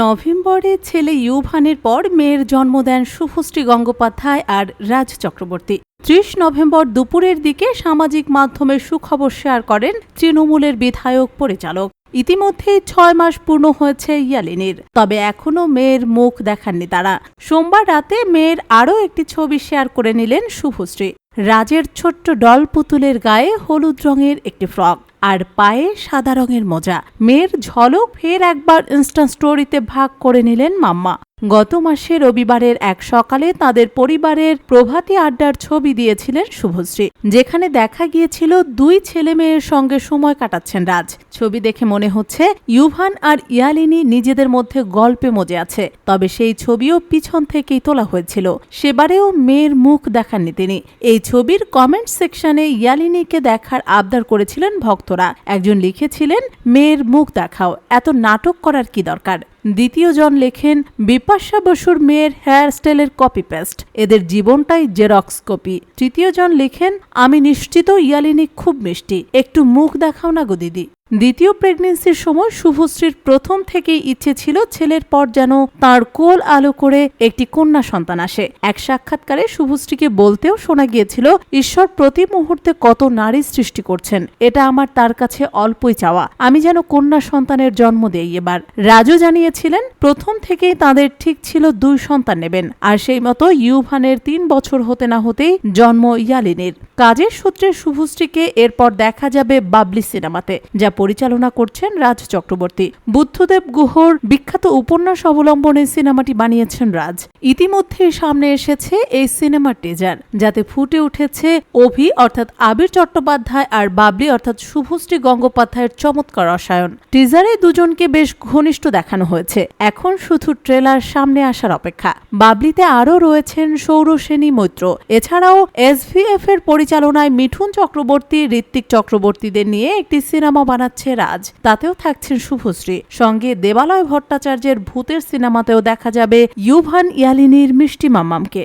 নভেম্বরে ছেলে ইউভানের পর মেয়ের জন্ম দেন শুভশ্রী গঙ্গোপাধ্যায় আর রাজ চক্রবর্তী। ত্রিশ নভেম্বর দুপুরের দিকে সামাজিক মাধ্যমে সুখবর শেয়ার করেন তৃণমূলের বিধায়ক পরিচালক। ইতিমধ্যেই ছয় মাস পূর্ণ হয়েছে ইয়ালিনীর। তবে এখনও মেয়ের মুখ দেখাননি তারা। সোমবার রাতে মেয়ের আরও একটি ছবি শেয়ার করে নিলেন শুভশ্রী। রাজের ছোট্ট ডল পুতুলের গায়ে হলুদ রঙের একটি ফ্রক। আর পায়ে সাদা রঙের মোজা। মেয়ের ঝলক ফের একবার ইনস্টা স্টোরিতে ভাগ করে নিলেন মাম্মা। গত মাসে রবিবারের এক সকালে তাদের পরিবারের প্রভাতী আড্ডার ছবি দিয়েছিলেন শুভশ্রী, যেখানে দেখা গিয়েছিল দুই ছেলে মেয়ের সঙ্গে সময় কাটাচ্ছেন রাজ। ছবি দেখে মনে হচ্ছে ইউভান আর ইয়ালিনী নিজেদের মধ্যে গল্পে মজে আছে, তবে সেই ছবিও পিছন থেকেই তোলা হয়েছিল। সেবারেও মেয়ের মুখ দেখাননি তিনি। এই ছবির কমেন্ট সেকশনে ইয়ালিনীকে দেখার আবদার করেছিলেন ভক্তরা। একজন লিখেছিলেন, মেয়ের মুখ দেখাও, এত নাটক করার কি দরকার? দ্বিতীয় জন লেখেন, বিপাশা বসুর মেয়ের হেয়ার স্টাইলের কপি পেস্ট এদের জীবনটাই জেরক্স কপি তৃতীয় জন লেখেন, আমি নিশ্চিত ইয়ালিনী খুব মিষ্টি। একটু মুখ দেখাও না গো দিদি। দ্বিতীয় প্রেগনেন্সির সময় শুভশ্রীর প্রথম থেকেই ইচ্ছে ছিল ছেলের পর যেন তার কোল আলো করে একটি কন্যা সন্তান আসে। এক সাক্ষাৎকারে শুভশ্রীকে বলতেও শোনা গিয়েছিল, ঈশ্বর প্রতি মুহূর্তে কত নারী সৃষ্টি করছেন, এটা আমার তার কাছে অল্পই চাওয়া। আমি যেন কন্যা সন্তানের জন্ম দেই এবার। রাজু জানিয়েছিলেন, প্রথম থেকেই তাদের ঠিক ছিল দুই সন্তান নেবেন, আর সেই মতো ইউভানের তিন বছর হতে না হতেই জন্ম ইয়ালিনের। কাজের সূত্রে শুভশ্রীকে এরপর দেখা যাবে বাবলি সিনেমাতে, যা পরিচালনা করছেন রাজ চক্রবর্তী। বুদ্ধদেব গুহর বিখ্যাত উপন্যাস অবলম্বনে সিনেমাটি বানিয়েছেন রাজ। ইতিমধ্যে সামনে এসেছে এই সিনেমার টেজার যাতে ফুটে উঠেছে অভি অর্থাৎ আবির চট্টোপাধ্যায় আর বাবলি অর্থাৎ শুভশ্রী গঙ্গোপাধ্যায়ের চমৎকার রসায়ন। টিজারে দুজনকে বেশ ঘনিষ্ঠ দেখানো হয়েছে। এখন শুধু ট্রেলার সামনে আসার অপেক্ষা। বাবলিতে আরও রয়েছেন সৌরসেনী মৈত্র। এছাড়াও এসভিএফ এর পরিচালনায় মিঠুন চক্রবর্তী, ঋত্বিক চক্রবর্তীদের নিয়ে একটি সিনেমা বানাচ্ছে রাজ। তাতেও থাকছেন শুভশ্রী। সঙ্গে দেবালয় ভট্টাচার্যের ভূতের সিনেমাতেও দেখা যাবে ইউভান ইয়ালিনীর মিষ্টি মাম্মামকে।